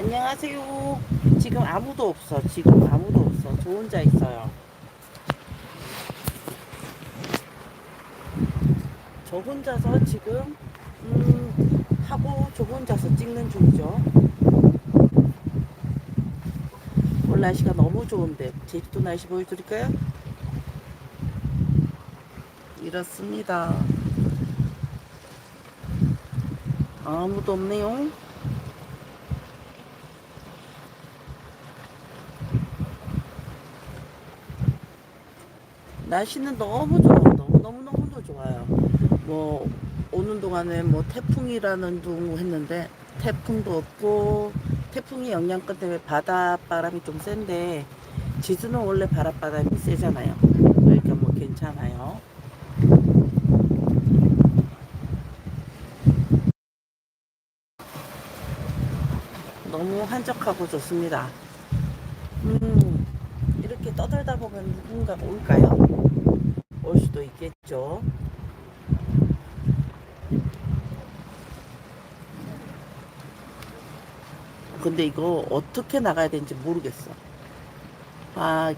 안녕하세요. 지금 아무도 없어. 지금 아무도 없어. 저 혼자 있어요. 저 혼자서 지금 음, 하고 저 혼자서 찍는 중이죠. 오늘 날씨가 너무 좋은데 제주도 날씨 보여드릴까요? 이렇습니다. 아무도 없네요. 날씨는 너무 좋아요. 너무 너무 너무 좋아요. 뭐 오는 동안에 뭐 태풍이라는 둥 했는데 태풍도 없고 태풍이 영향권 때문에 바닷바람이 좀 센데 지수는 원래 바닷바람이 세잖아요. 그러니까 뭐 괜찮아요. 너무 한적하고 좋습니다. 음, 떠들다 보면 누군가 올까요? 올 수도 있겠죠. 근데 이거 어떻게 나가야 되는지 모르겠어. 아,